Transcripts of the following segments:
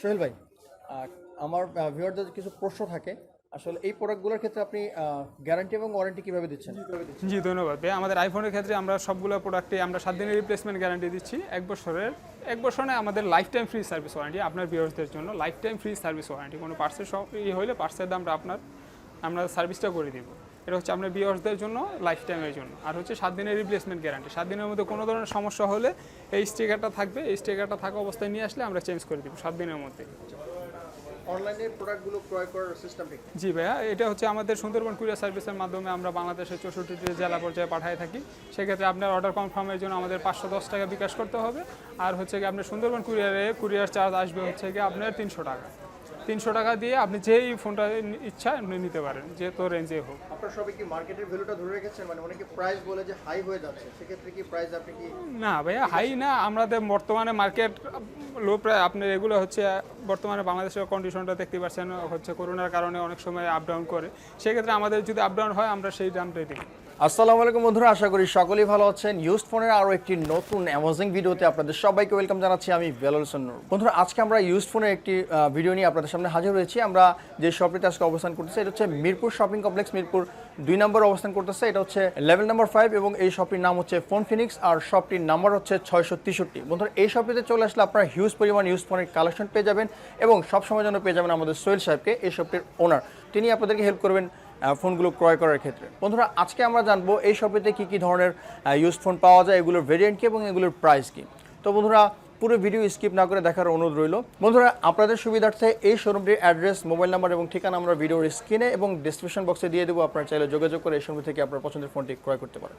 সোহেল ভাই আমার ভিউয়ারদের কিছু প্রশ্ন থাকে। আসলে এই প্রোডাক্টগুলোর ক্ষেত্রে আপনি গ্যারান্টি এবং ওয়ারেন্টি কীভাবে দিচ্ছেন? জি ধন্যবাদ ভাই। আমাদের আইফোনের ক্ষেত্রে আমরা সবগুলো প্রোডাক্টে আমরা সাত দিনের রিপ্লেসমেন্ট গ্যারান্টি দিচ্ছি। এক বছরের, এক বছর বছরে আমাদের life time free service warranty আপনার ভিউয়ার্সদের জন্য life time free service warranty কোনো পার্সেল সব ই হলে পার্সের দামটা আপনার, আমরা সার্ভিসটা করে দিব। এটা হচ্ছে আপনার ভিউয়ার্সদের জন্য লাইফ টাইমের জন্য। আর হচ্ছে সাত দিনের রিপ্লেসমেন্ট গ্যারান্টি সাত দিনের মধ্যে কোনো ধরনের সমস্যা হলে এই স্টিকারটা থাকবে এই স্টিকারটা থাকা অবস্থায় নিয়ে আসলে আমরা চেঞ্জ করে দিব সাত দিনের মধ্যে। অনলাইনে প্রোডাক্টগুলো ক্রয় করার সিস্টেমটা জি ভাইয়া এটা হচ্ছে আমাদের সুন্দরবন কুরিয়ার সার্ভিসের মাধ্যমে আমরা বাংলাদেশের চৌষট্টিটি জেলা পর্যায়ে পাঠিয়ে থাকি। সেক্ষেত্রে আপনার অর্ডার কনফার্মের জন্য আমাদের পাঁচশো দশ টাকা বিকাশ করতে হবে। আর হচ্ছে কি আপনার সুন্দরবন কুরিয়ারে কুরিয়ার চার্জ আসবে হচ্ছে কি আপনার তিনশো টাকা। তিনশো টাকা দিয়ে আপনি যেই ফোনটা ইচ্ছা আপনি নিতে পারেন যে তো রেঞ্জে হোক। আপনার সবাই কি মার্কেটের ভ্যালুটা ধরে রেখেছেন? মানে অনেকে প্রাইস বলে যে হাই হয়ে যাচ্ছে সেক্ষেত্রে কি প্রাইস আপনি কি না ভাইয়া হাই না আমাদের বর্তমানে মার্কেট লো প্রায় আপনার এগুলো হচ্ছে বর্তমানে বাংলাদেশের কন্ডিশনটা দেখতে পাচ্ছেন হচ্ছে করোনার কারণে অনেক সময় আপ ডাউন করে। সেক্ষেত্রে আমাদের যদি আপ ডাউন হয় আমরা সেই দামটাই দিই আসসালামু আলাইকুম বন্ধুরা, আশা করি সকলেই ভালো আছেন। ইউজ ফোনের আরও একটি নতুন অ্যামাজিং ভিডিওতে আপনাদের সবাইকে ওয়েলকাম জানাচ্ছি আমি বেলাল হোসেন নূর। বন্ধুরা, আজকে আমরা ইউজ ফোনের একটি ভিডিও নিয়ে আপনাদের সামনে হাজির হয়েছি। আমরা যে শপটিতে আজকে অবস্থান করতেছি, এটা হচ্ছে মিরপুর শপিং কমপ্লেক্স মিরপুর দুই নম্বর অবস্থান করতেছে। এটা হচ্ছে লেভেল নাম্বার ফাইভ এবং এই শপটির নাম হচ্ছে ফোন ফিনিক্স আর শপটির নাম্বার হচ্ছে ছয়শো তেষট্টি। বন্ধুরা, এই শপটিতে চলে আসলে আপনারা হিউজ পরিমাণ ইউজ ফোনের কালেকশন পেয়ে যাবেন এবং সবসময় জন্য পেয়ে যাবেন আমাদের সোহেল সাহেবকে, এই শপটির ওনার তিনি আপনাদেরকে হেল্প করবেন ফোনগুলো ক্রয় করার ক্ষেত্রে। বন্ধুরা, আজকে আমরা জানব এই শপেতে কী কী ধরনের ইউজ ফোন পাওয়া যায়, এগুলোর ভেরিয়েন্ট কি এবং এগুলোর প্রাইস কি। তো বন্ধুরা, পুরো ভিডিও স্কিপ না করে দেখার অনুরোধ রইল। বন্ধুরা, আপনাদের সুবিধার্থে এই শোরুমটির অ্যাড্রেস মোবাইল নাম্বার এবং ঠিকানা আমরা ভিডিওর স্ক্রিনে এবং ডিসক্রিপশন বক্সে দিয়ে দেবো। আপনারা চাইলে যোগাযোগ করে এই শোরুম থেকে আপনার পছন্দের ফোনটি ক্রয় করতে পারেন।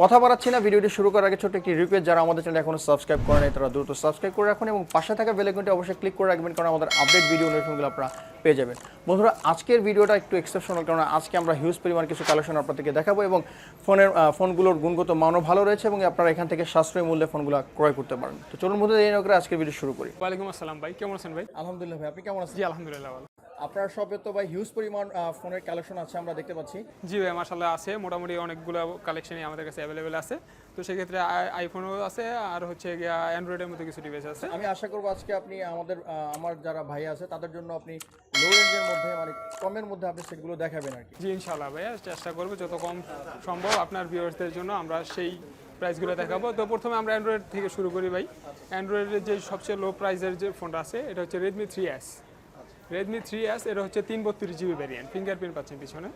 কথা বাড়াচ্ছি না ভিডিওটি শুরু করার আগে ছোট্ট একটি রিকোয়েস্ট যারা আমাদের চ্যানেল এখনও সাবস্ক্রাইব করে নাই তারা দ্রুত সাবস্ক্রাইব করে রাখুন এবং পাশে থাকা বেলাইকনটি অবশ্যই ক্লিক করে রাখবেন কারণ আমাদের আপডেট ভিডিও নোটিফিকেশনগুলো আপনারা পেয়ে যাবেন। বন্ধুরা আজকের ভিডিওটা একটু এক্সেপশনাল কারণ আজকে আমরা হিউজ পরিমাণ কিছু কালেকশন আপনাদেরকে দেখাবো এবং ফোনের ফোনগুলোর গুণগত মানও ভালো রয়েছে এবং আপনারা এখান থেকে সাশ্রয়ী মূল্যে ফোনগুলো ক্রয় করতে পারেন। তো চলুন মধ্যে এই করে আজকের ভিডিও শুরু করি। ওয়ালাইকুম আসসালাম ভাই কেমন আছেন ভাই? আলহামদুলিল্লাহ ভাই আপনি কেমন আছেন? জি আলহামদুলিল্লাহ ভালো। আপনার শপে তো ভাই হিউজ পরিমাণ ফোনের কালেকশন আছে আমরা দেখতে পাচ্ছি। জি ভাই মাসাল্লাহ আছে মোটামুটি অনেকগুলো কালেকশনই আমাদের কাছে অ্যাভেলেবেল আছে। তো সেক্ষেত্রে আই- আইফোনও আছে আর হচ্ছে অ্যান্ড্রয়েডের মধ্যে কিছু ডিভাইস আছে। আমি আশা করব আজকে আপনি আমাদের আমার যারা ভাই আছে তাদের জন্য আপনি লো রেঞ্জের মধ্যে মানে কমের মধ্যে আপনি সেগুলো দেখাবেন আর কি। জি ইনশাল্লাহ ভাইয়া চেষ্টা করব যত কম সম্ভব আপনার ভিউয়ার্সদের জন্য আমরা সেই প্রাইসগুলো দেখাবো। তো প্রথমে আমরা অ্যান্ড্রয়েড থেকে শুরু করি ভাই। অ্যান্ড্রয়েডের যে সবচেয়ে লো প্রাইসের যে ফোনটা আছে এটা হচ্ছে Redmi three S Redmi three S এটা হচ্ছে তিন বত্রিশ জিবি ভ্যারিয়েন্ট ফিঙ্গারপ্রিন্ট পাচ্ছেন পিছনে।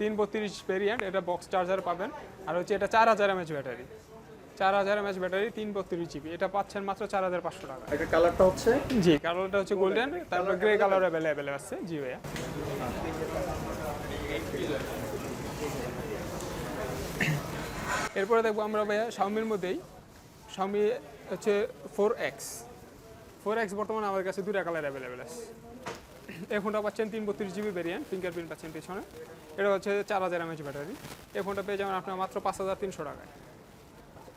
তিন বত্রিশ ভ্যারিয়েন্ট এটা বক্স চার্জার পাবেন। আর হচ্ছে এটা চার হাজার এমএচ ব্যাটারি চার হাজার এমএচ ব্যাটারি তিন বত্রিশ জিবি। এটা পাচ্ছেন মাত্র চার হাজার পাঁচশো টাকা। একটা কালারটা হচ্ছে? জি কালারটা হচ্ছে গোল্ডেন তারপর গ্রে কালার অ্যাভেলেবেল আছে জি ভাইয়া। এরপরে দেখব আমরা ভাইয়া শাওমির মধ্যেই। শাওমি হচ্ছে ফোর এক্স ফোর এক্স বর্তমানে আমার কাছে দুটা কালার অ্যাভেলেবেল আছে। এই ফোনটা পাচ্ছেন তিন বত্রিশ জিবি ভ্যারিয়েন্ট ফিঙ্গারপ্রিন্ট পাচ্ছেন পেছনে। এটা হচ্ছে চার হাজার এমএচ ব্যাটারি এই ফোনটা পেয়ে যাবেন আপনার মাত্র পাঁচ হাজার তিনশো টাকায়।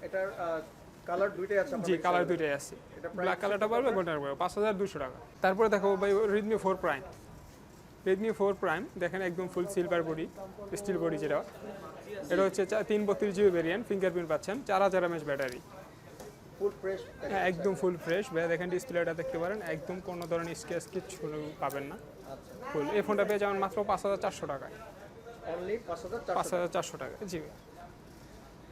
এটার কালার দুইটাই আছে জি কালার দুইটাই আছে। ব্ল্যাক কালারটা পারবে গোল্ডেন পারবে। পাঁচ হাজার দুশো টাকা। তারপরে দেখো ভাই Redmi four prime Redmi four prime দেখেন একদম full silver body steel body যেটা। এটা হচ্ছে তিন বত্রিশ জিবি ভেরিয়েন্ট ফিঙ্গারপ্রিন্ট পাচ্ছেন চার হাজার এমএচ ব্যাটারি ফুল ফ্রেশ হ্যাঁ একদম ফুল ফ্রেশ ভাই দেখেন ডিসপ্লেটা দেখতে পারেন। একদম কোনো ধরনের স্কেচ কিচ্ছু পাবেন না। ফুল এই ফোনটা পেয়ে যাবেন মাত্র পাঁচ হাজার চারশো টাকায়। পাঁচ হাজার চারশো টাকা। জি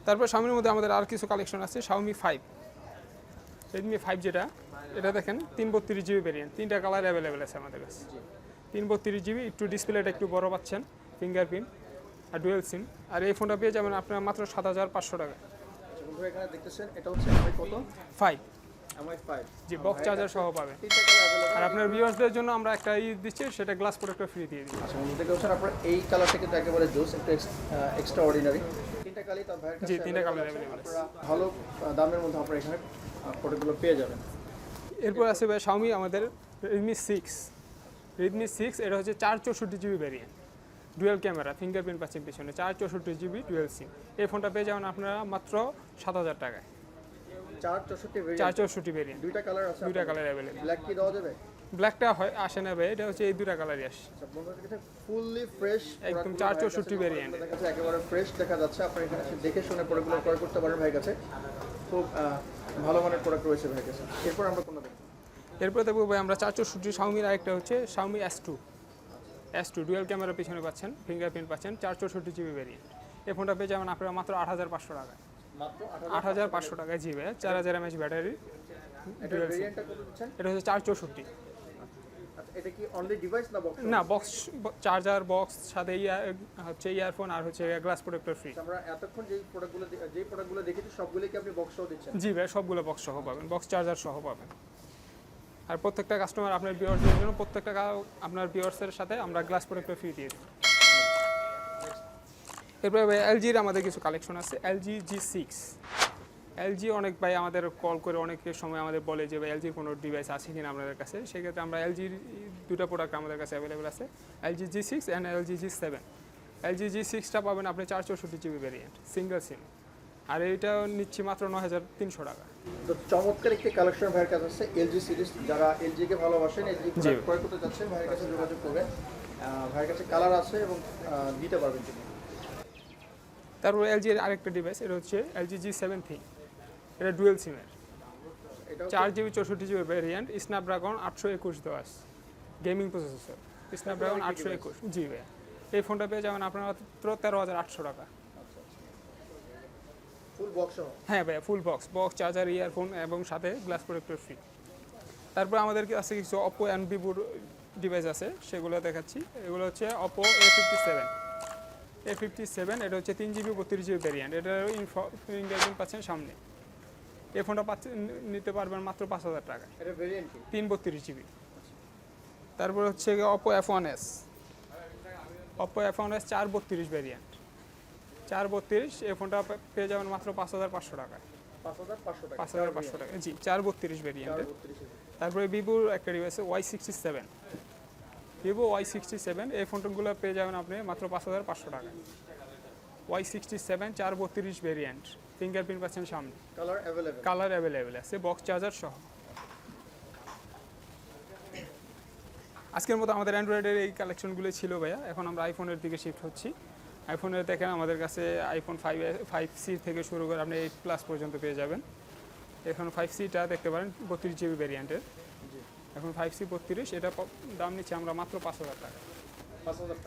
তারপর শাওমির মধ্যে আমাদের আর কিছু কালেকশন আছে। শাওমি ফাইভ রেডমি ফাইভ যেটা এটা দেখেন তিন বত্রিশ জিবি ভেরিয়েন্ট তিনটা কালার অ্যাভেলেবেল আছে আমাদের কাছে। তিন বত্রিশ জিবি একটু ডিসপ্লেটা একটু বড় পাচ্ছেন। ফিঙ্গারপ্রিন্ট আর ডুয়েল সিম আর এই ফোনটা পেয়ে যাবেন আপনার মাত্র সাত হাজার পাঁচশো টাকা বন্ধুরা এখানে দেখতেছেন এটা হচ্ছে এমআই কত? Five MI five G box charger সহ আর আপনার ভিউয়ার্সদের জন্য আমরা একটা ই দিচ্ছি সেটা গ্লাস প্রোডাক্টটা ফ্রি দিয়ে দিই আচ্ছা বন্ধু দেখতে পাচ্ছেন আপনার এই কালারটা কিন্তু একেবারে জোস একটা এক্সট্রা অর্ডিনারি তিনটা কালারই তার ভাইয়ের কাছে জি তিনটা available কালার আছে। অ্যাভেলেবেল আছে। আপনারা ভালো দামের মধ্যে আপনারা এখানে প্রোডাক্টগুলো পেয়ে যাবেন। এরপর আছে ভাই শাওমি আমাদের রেডমি সিক্স রেডমি সিক্স এটা হচ্ছে চার চৌষট্টি GB variant dual camera fingerprint পাচ্ছেন পিছনে চার চৌষট্টি জিবি ডুয়েল সিম। এই ফোনটা পেয়ে যাবেন আপনারা মাত্র সাত হাজার টাকায়। চার চৌষট্টি চার চৌষট্টি ভ্যারিয়েন্ট দুইটা কালার আছে দুইটা কালার অ্যাভেলেবেল ব্ল্যাক কি দেওয়া যাবে? ব্ল্যাকটা হয় আসে না ভাই এটা হচ্ছে এই দুটা কালারই আসে। আচ্ছা ফুললি ফ্রেশ একদম 464 variant। ভেরিয়েন্ট একেবারে ফ্রেশ দেখা যাচ্ছে। আপনারা এখানে এসে দেখে শুনে প্রোডাক্টগুলো ক্রয় করতে পারেন ভাইয়ের কাছে। খুব ভালো মানের প্রোডাক্ট রয়েছে ভাইয়ের কাছে। এরপর আমরা কোনো দেখব এরপরে দেখব ভাই আমরা চার চৌষট্টি শাওমির আরেকটা হচ্ছে Xiaomi S two S two dual camera পিছনে পাচ্ছেন ফিঙ্গারপ্রিন্ট পাচ্ছেন চার চৌষট্টি জিবি ভেরিয়েন্ট এই ফোনটা পেয়ে যাবেন আপনারা মাত্র আট হাজার পাঁচশো টাকায়। আট হাজার পাঁচশো টাকায়? জিবি চার হাজার এমএচ ব্যাটারি এটা হচ্ছে চার চৌষট্টি আচ্ছা এটা কি অনলি ডিভাইস না বক্স না বক্স চার্জার বক্স সাথে ইয়ার হচ্ছে ইয়ারফোন আর হচ্ছে গ্লাস প্রোটেক্টর ফ্রি আমরা এতক্ষণ যেই প্রোডাক্টগুলো যেই প্রোডাক্টগুলো দেখেছি সবগুলোই কি আপনি বক্সও দিচ্ছেন? জি ভাই সবগুলো বক্স সহ পাবেন বক্স চার্জার সহ পাবেন। আর প্রত্যেকটা কাস্টমার আপনার বিয়ার্সের জন্য প্রত্যেকটা আপনার বিয়ার্সের সাথে আমরা গ্লাস প্রোটেক্টর ফ্রি দিয়ে দিই। এরপরে ভাই এলজির আমাদের কিছু কালেকশন আছে। এলজি জি সিক্স এলজি অনেক ভাই আমাদের কল করে অনেকের সময় আমাদের বলে যে ভাই এলজির কোনো ডিভাইস আছে কিনা আপনাদের কাছে। সেক্ষেত্রে আমরা এলজির দুটো প্রোডাক্ট আমাদের কাছে অ্যাভেলেবেল আছে। LG G six and LG G seven LG G সিক্সটা পাবেন আপনি চার চৌষট্টি জিবি ভ্যারিয়েন্ট সিঙ্গেল সিম আর এইটা নিচ্ছি মাত্র ন হাজার তিনশো টাকা। তো চমৎকার একটি কালেকশন ভাইয়ের কাছে আছে এলজি সিরিজ যারা এলজি কে ভালোবাসেন এলজি। ক্রয় করতে চাচ্ছেন ভাইয়ের কাছে যোগাযোগ করবেন। ভাইয়ের কাছে কালার আছে এবং দিতে পারবেন তিনি। তারপর এলজির আরেকটা ডিভাইস এটা হচ্ছে এলজি জি সেভেন থ্রি এটা ডুয়েল সিমের চার জিবি চৌষট্টি জিবি ভ্যারিয়েন্ট স্ন্যাপড্রাগন আটশো একুশ দশ গেমিং প্রসেসর স্ন্যাপড্রাগন আটশো একুশ জি ভাই এই ফোনটা পেয়ে যাবেন আপনার মাত্র তেরো হাজার আটশো টাকা। ফুল বক্স হ্যাঁ ভাইয়া full box box charger earphone এবং সাথে গ্লাস প্রোটেক্টর ফ্রি তারপর আমাদের কাছে কিছু অপো অ্যান্ড ভিভোর ডিভাইস আছে সেগুলো দেখাচ্ছি। এগুলো হচ্ছে Oppo A fifty seven A fifty seven এটা হচ্ছে তিন জিবি বত্রিশ জিবি ভ্যারিয়েন্ট এটারও ফিঙ্গারপ্রিন্ট পাচ্ছেন সামনে। এই ফোনটা পাচ্ছেন নিতে পারবেন মাত্র পাঁচ হাজার টাকা। তিন বত্রিশ জিবি তারপর হচ্ছে Oppo F one S Oppo F one S চার বত্রিশ ভ্যারিয়েন্ট চার বত্রিশ এই ফোনটা পেয়ে যাবেন মাত্র পাঁচ হাজার পাঁচশো টাকায় পাঁচ হাজার পাঁচশো টাকা। টাকা। জি চার বত্রিশ ভ্যারিয়েন্টের তারপরে ভিভোর একটা device Y sixty seven Vivo Y sixty seven এই ফোনগুলো পেয়ে যাবেন আপনি মাত্র পাঁচ হাজার পাঁচশো টাকায় ওয়াই সিক্সটি সেভেন চার বত্রিশ ভ্যারিয়েন্ট ফিঙ্গারপ্রিন্ট পাচ্ছেন সামনে। কালার অ্যাভেলেবেল কালার অ্যাভেলেবেল আছে বক্স চার্জার সহ। আজকের মতো আমাদের অ্যান্ড্রয়েডের এই কালেকশনগুলো ছিল ভাইয়া। এখন আমরা আইফোনের দিকে শিফট হচ্ছি। আইফোনের দেখেন আমাদের কাছে আইফোন ফাইভ ফাইভ সি থেকে শুরু করে আপনি এইট প্লাস পর্যন্ত পেয়ে যাবেন। এখন ফাইভ সিটা দেখতে পারেন বত্রিশ জিবি ভ্যারিয়েন্টের এখন ফাইভ সি বত্রিশ এটা দাম নিচ্ছে আমরা মাত্র পাঁচ হাজার টাকা।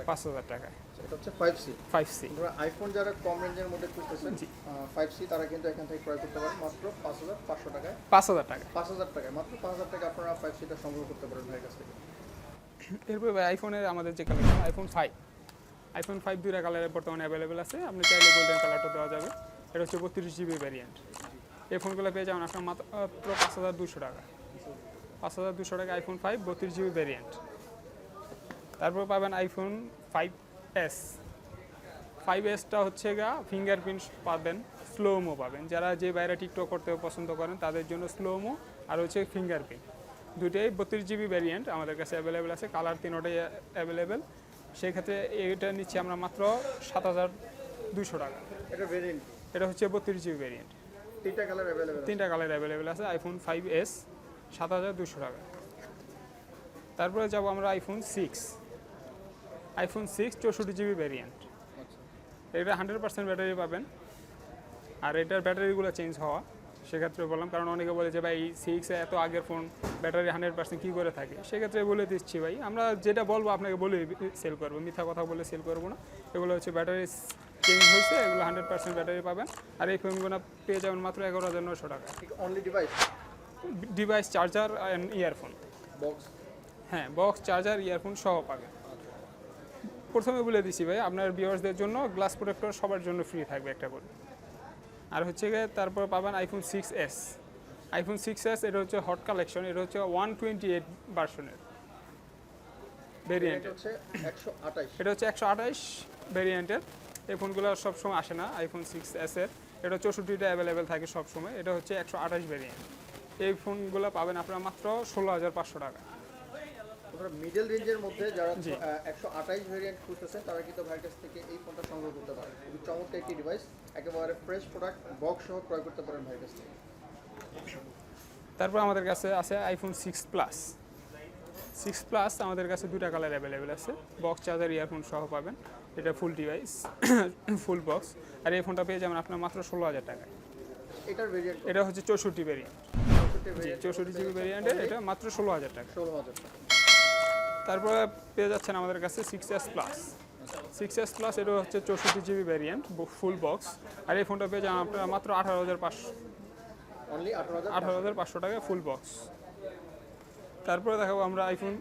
পাঁচ হাজার টাকা? এটা হচ্ছে five C five C iPhone যারা কম রেঞ্জের মধ্যে খুঁজতেছেন। ফাইভ সি তারা কিন্তু এখান থেকে ক্রয় করতে পারেন মাত্র পাঁচ হাজার পাঁচশো টাকায়। পাঁচ হাজার টাকা। পাঁচ হাজার টাকায় মাত্র পাঁচ হাজার টাকা আপনারা ফাইভ সিটা সংগ্রহ করতে পারেন ভাইয়ের কাছ থেকে। এরপরে ভাই আইফোনের আমাদের যে collection iPhone five iPhone five দুইটা কালারের বর্তমানে অ্যাভেলেবেল আছে। আপনি চাইলে গোল্ডেন কালারটা দেওয়া যাবে। এটা হচ্ছে বত্রিশ জিবি ভ্যারিয়েন্ট এই ফোনগুলো পেয়ে যাবেন আপনার মাত্র পাঁচ হাজার দুশো টাকা। পাঁচ হাজার দুশো টাকা আইফোন ফাইভ বত্রিশ জিবি ভ্যারিয়েন্ট তারপর পাবেন আইফোন ফাইভ এস ফাইভ এসটা হচ্ছে গা ফিঙ্গারপ্রিন্ট পাবেন স্লোমো পাবেন। যারা যে বাইরে টিকটক করতে পছন্দ করেন, তাদের জন্য স্লোমো আর হচ্ছে ফিঙ্গারপ্রিন্ট দুটোই বত্রিশ জিবি ভ্যারিয়েন্ট আমাদের কাছে অ্যাভেলেবেল আছে। কালার তিনোটাই অ্যাভেলেবেল সেক্ষেত্রে এটা নিচ্ছি আমরা মাত্র সাত হাজার দুশো টাকা। এটা ভেরিয়েন্ট এটা হচ্ছে বত্রিশ জিবি ভ্যারিয়েন্ট তিনটা কালার অ্যাভেলেবেল তিনটা কালার অ্যাভেলেবেল আছে আইফোন ফাইভ এস সাত হাজার দুশো টাকা। তারপরে যাব আমরা আইফোন সিক্স আইফোন সিক্স চৌষট্টি জিবি ভ্যারিয়েন্ট এটা হান্ড্রেড পার্সেন্ট ব্যাটারি পাবেন। আর এটার ব্যাটারিগুলো চেঞ্জ হওয়া। সেক্ষেত্রে বললাম কারণ অনেকে বলে যে ভাই সিক্স এত আগের ফোন ব্যাটারি হান্ড্রেড পার্সেন্ট কী করে থাকে? সেক্ষেত্রে বলে দিচ্ছি ভাই আমরা যেটা বলব আপনাকে বলে সেল করব মিথ্যা কথা বলে সেল করব না। এগুলো হচ্ছে ব্যাটারি চেঞ্জ হয়েছে এগুলো হান্ড্রেড পার্সেন্ট ব্যাটারি পাবেন। আর এই ফোনগুলো পেয়ে যাবেন মাত্র এগারো হাজার নশো টাকা। Only device device charger and earphone box হ্যাঁ বক্স চার্জার ইয়ারফোন সহ পাবেন। প্রথমে বলে দিছি ভাই আপনার ভিউয়ার্সদের জন্য গ্লাস প্রোটেক্টর সবার জন্য ফ্রি থাকবে একটা করে আর হচ্ছে গিয়ে তারপর পাবেন iPhone six S iPhone six S এটা হচ্ছে হট কালেকশন এটা হচ্ছে ওয়ান টোয়েন্টি এইট ভার্সনের ভেরিয়েন্ট এটা হচ্ছে একশো আঠাইশ এটা হচ্ছে একশো আঠাইশ ভেরিয়েন্টের এই ফোনগুলো সবসময় আসে না আইফোন সিক্স এসের এটা চৌষট্টিটা অ্যাভেলেবেল থাকে সবসময় এটা হচ্ছে একশো আঠাশ ভেরিয়েন্ট এই ফোনগুলো পাবেন আপনারা মাত্র ষোলো হাজার পাঁচশো টাকা। মিডল রেঞ্জের মধ্যে যারা। একশো আঠাইশ ভেরিয়েন্ট খুঁজতেছেন তারা কিন্তু ভাইয়ের কাছ থেকে এই ফোনটা সংগ্রহ করতে পারেন খুবই চমৎকার একটি ডিভাইস একেবারে ফ্রেশ প্রোডাক্ট বক্স সহ ক্রয় করতে পারেন ভাইয়ের কাছ থেকে। তারপর আমাদের কাছে আছে iPhone six plus six plus আমাদের কাছে দুটা কালার অ্যাভেলেবেল আছে। বক্স চার্জার ইয়ারফোন সহ পাবেন। এটা ফুল ডিভাইস ফুল বক্স আর এই ফোনটা পেয়ে যাবেন আপনার মাত্র ষোলো হাজার টাকায়। এটার ভেরিয়েন্ট এটা হচ্ছে চৌষট্টি ভেরিয়েন্ট চৌষট্টি জিবি ভ্যারিয়েন্টের এটা মাত্র ষোলো হাজার টাকা। ষোলো হাজার টাকা। তারপরে পেয়ে যাচ্ছেন আমাদের কাছে six S plus six S plus এটা হচ্ছে চৌষট্টি জিবি ভ্যারিয়েন্ট ফুল বক্স আর এই ফোনটা পেয়ে যান আপনারা মাত্র আঠারো হাজার পাঁচশো। আঠারো হাজার পাঁচশো? টাকা ফুল বক্স তারপরে দেখাবো আমরা iPhone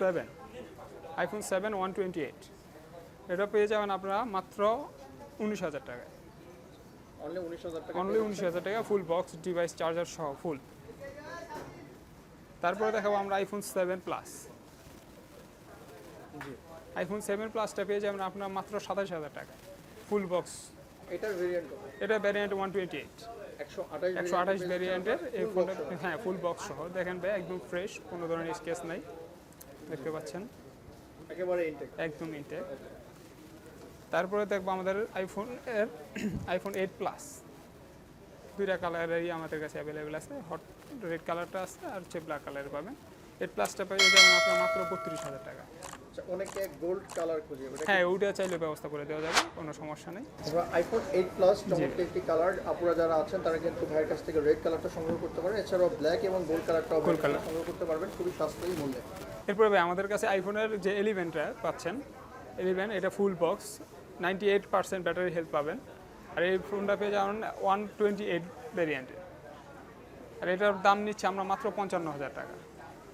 seven iPhone seven one twenty eight এটা পেয়ে যাবেন আপনারা মাত্র উনিশ হাজার টাকায়। উনিশ হাজার টাকা অনলি উনিশ হাজার টাকা ফুল বক্স ডিভাইস চার্জার সহ ফুল তারপরে দেখাবো আমরা আইফোন সেভেন প্লাস জি। আইফোন সেভেন প্লাসটা পেয়ে যাবেন আপনার মাত্র সাতাশ হাজার টাকা। ফুল বক্স এটার ভেরিয়েন্ট এটা ভ্যারিয়েন্ট ওয়ান টোয়েন্টি এইট একশো আঠাশ ভ্যারিয়েন্টের এই ফোনটা হ্যাঁ ফুল বক্স সহ। দেখেন ভাই একদম ফ্রেশ কোনো ধরনের স্কেচ নাই। দেখতে পাচ্ছেন? একেবারে ইনটেক একদম ইনটেক তারপরে দেখব আমাদের আইফোন এর আইফোন এইট প্লাস দুইটা কালারেরই আমাদের কাছে অ্যাভেলেবেল আছে। হট রেড কালারটা আছে আর হচ্ছে ব্ল্যাক কালারের পাবেন। এইট প্লাসটা পেয়ে যাবেন আপনার মাত্র বত্রিশ হাজার টাকা। অনেকে গোল্ড কালার খুঁজে হ্যাঁ ওইটা চাইলে ব্যবস্থা করে দেওয়া যাবে কোনো সমস্যা নেই। আমরা আইফোন এইট প্লাস চমৎকার একটি কালার আপুরা যারা আছেন তারা কিন্তু ভাইয়ের কাছ থেকে রেড কালারটা সংগ্রহ করতে পারেন। এছাড়াও ব্ল্যাক এবং গোল্ড কালারটাও Gold color। সংগ্রহ করতে পারবেন খুবই সাশ্রয়ী মূল্যে। এরপরে ভাই আমাদের কাছে আইফোনের যে এলিভেনটা পাচ্ছেন এলিভেন এটা full box ninety eight percent battery health পাবেন। আর এই ফোনটা পেয়ে যাবেন ওয়ান টোয়েন্টি এইট ভ্যারিয়েন্টে আর এটার দাম নিচ্ছে আমরা মাত্র পঞ্চান্ন হাজার টাকা।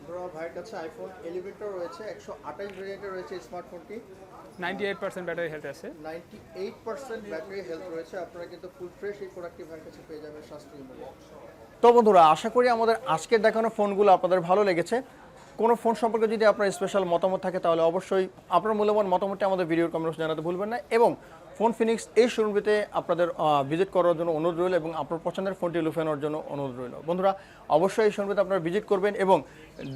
আমরা ভাইয়ের কাছে আইফোন এলিভেটর রয়েছে একশো আঠাশ ভেরিয়েন্টের রয়েছে স্মার্টফোনটি ninety eight percent battery health আছে। Ninety eight percent battery health রয়েছে আপনারা কিন্তু ফুল ফ্রেশ এই প্রোডাক্টটি ভাইয়ের কাছে পেয়ে যাবেন সাশ্রয়ী মূল্যে তো বন্ধুরা আশা করি আমাদের আজকের দেখানো ফোনগুলো আপনাদের ভালো লেগেছে। কোনো ফোন সম্পর্কে যদি আপনার স্পেশাল মতামত থাকে তাহলে অবশ্যই আপনার মূল্যবান মতামতটি আমাদের ভিডিওর কমেন্টস জানাতে ভুলবেন না। এবং ফোন ফিনিক্স এই শোরুমটিতে আপনাদের ভিজিট করার জন্য অনুরোধ রইল এবং আপনার পছন্দের ফোনটি লুফে নেওয়ার জন্য অনুরোধ রইল। বন্ধুরা, অবশ্যই এই শোরুমটিতে আপনারা ভিজিট করবেন এবং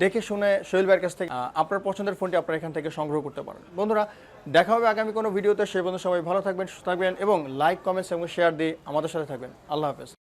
দেখে শুনে সোহেল ভাইয়ের কাছ থেকে আপনার পছন্দের ফোনটি আপনারা এখান থেকে সংগ্রহ করতে পারেন। বন্ধুরা, দেখা হবে আগামী কোনো ভিডিওতে। সেই বন্ধু সবাই ভালো থাকবেন, সুস্থ থাকবেন এবং লাইক কমেন্টস এবং শেয়ার দিয়ে আমাদের সাথে থাকবেন। আল্লাহ হাফেজ।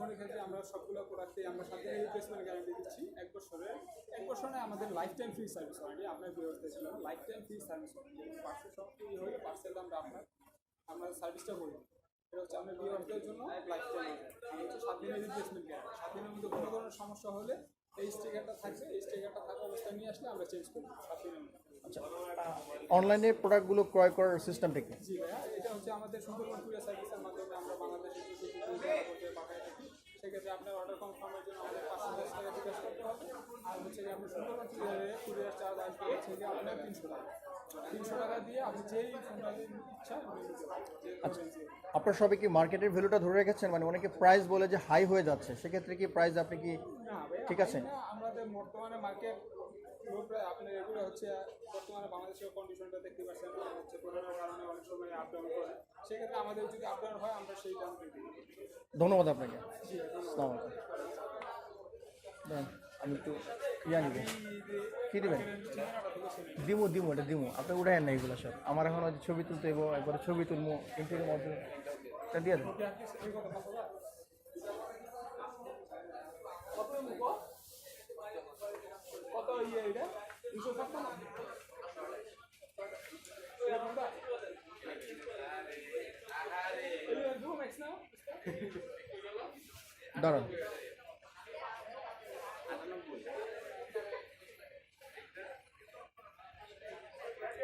আইফোনের ক্ষেত্রে আমরা সবগুলো প্রোডাক্টে আমরা সাথে রিপ্লেসমেন্ট গ্যারান্টি দিচ্ছি এক বছরের এক বছরে আমাদের life time free service warranty আপনার বিরোধ ছিল lifetime free service warranty parcel সব ফ্রি হলে পার্সেল আমরা আপনার আমরা সার্ভিসটা করি। এটা হচ্ছে আপনার বিরোধের জন্য লাইফ টাইম হচ্ছে সাত দিনের রিপ্লেসমেন্ট গ্যারান্টি সাত দিনের মধ্যে কোনো ধরনের সমস্যা হলে এই স্টিকারটা থাকবে। এই স্টিকারটা থাকা অবস্থায় নিয়ে আসলে আমরা চেঞ্জ করি সাত দিনের মধ্যে। আচ্ছা অনলাইনে প্রোডাক্টগুলো ক্রয় করার সিস্টেমটা কি? জি ভাইয়া এটা হচ্ছে আমাদের সুন্দরবন কুরিয়ার সার্ভিসের মাধ্যমে আমরা বাংলাদেশে সেক্ষেত্রে আপনার অর্ডার কনফার্মের জন্য আমাদের পাঁচশো দশ টাকা জিজ্ঞেস করতে হবে। আর হচ্ছে যে আপনার সুন্দরবন কুরিয়ারে চার্জ আসবে হচ্ছে আপনার তিনশো টাকা। তিনশো টাকা দিয়ে আপনি যেই ফোনটা ইচ্ছা আপনি নিতে পারবেন যে আচ্ছা আপনার সবাই কি মার্কেটের ভ্যালুটা ধরে রেখেছেন? মানে অনেকে প্রাইস বলে যে হাই হয়ে যাচ্ছে সেক্ষেত্রে কি প্রাইস আপনি কি ঠিক আছে। আমাদের বর্তমানে মার্কেট আপনার এগুলো হচ্ছে বর্তমানে বাংলাদেশের কন্ডিশনটা দেখতে পাচ্ছেন হচ্ছে করোনার কারণে অনেক সময় আপ করে। সেক্ষেত্রে আমাদের যদি আপ হয় আমরা সেই দাম ধন্যবাদ আপনাকে। আমি একটু ইয়া নিব। কি দেবেন? দিমু দিমু, এটা দিমু। আপনি উঠাই না এগুলো সব। আমার এখন হচ্ছে ছবি তুলতে হইব, একবারে ছবি তুলবো ইন্টারভিউ মধ্যে। এটা দিয়ে দেন। কত ইয়ে এটা দুশো ছাপ্পান্ন এটা কোনটা? এটা Pro Max না? দাঁড়ান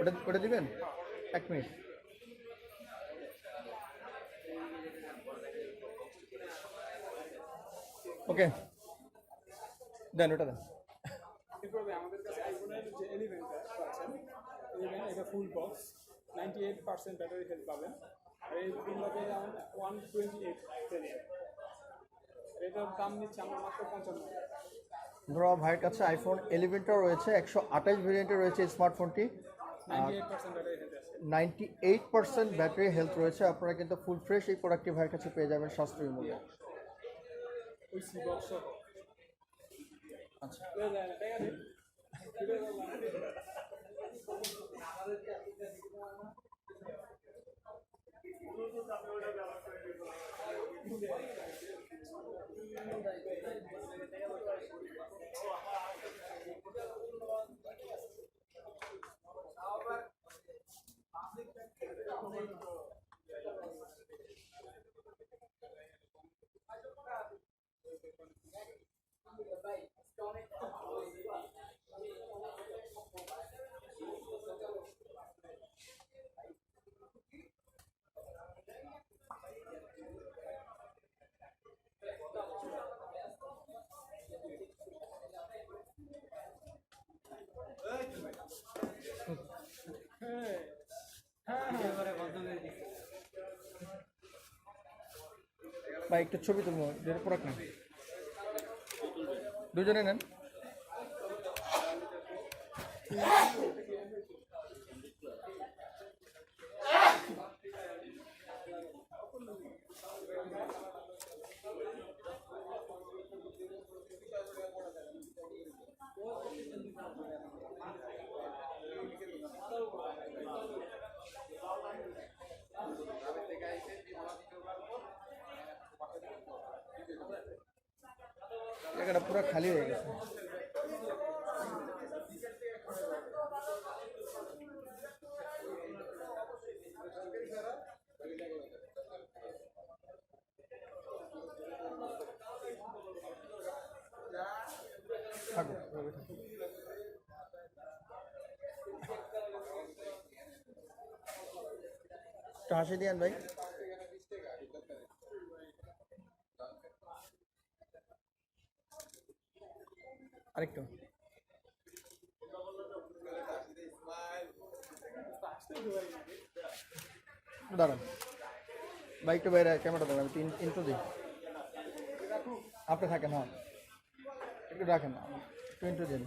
ওটা ওটা দিবেন? এক মিনিট। ওকে। দেন ওটা দেন। আমাদের কাছে আইফোনের যে এলিভেনটা এলিভেন এটা full box ninety eight percent battery health পাবেন। আর এই ওয়ান টোয়েন্টি এইট এটার দাম নিচ্ছে আমরা মাত্র পঞ্চান্ন। ধরো ভাইয়ের কাছে আইফোন এলিভেনটাও রয়েছে একশো আঠাশ ভেরিয়েন্টে রয়েছে স্মার্টফোনটি ninety eight percent battery health রয়েছে আপনারা কিন্তু ফুল ফ্রেশ এই প্রোডাক্টটি ভাইয়ের কাছে পেয়ে যাবেন সাশ্রয়ী মূল্যে। আচ্ছা। টাকা একটা ছবি তুলবো প্রোডাক্ট নেন। দুজনে নেন জায়গাটা পুরো খালি হয়ে গেছে থাকো, এভাবে থাকো। একটু হাসি দিয়ান ভাই। আরেকটু। দাঁড়ান। বাইকটা বাইরে ক্যামেরা দেবেন আমি ইন্ট্রো দিই। আপনি থাকেন হ্যাঁ। একটু রাখেন একটু দিন।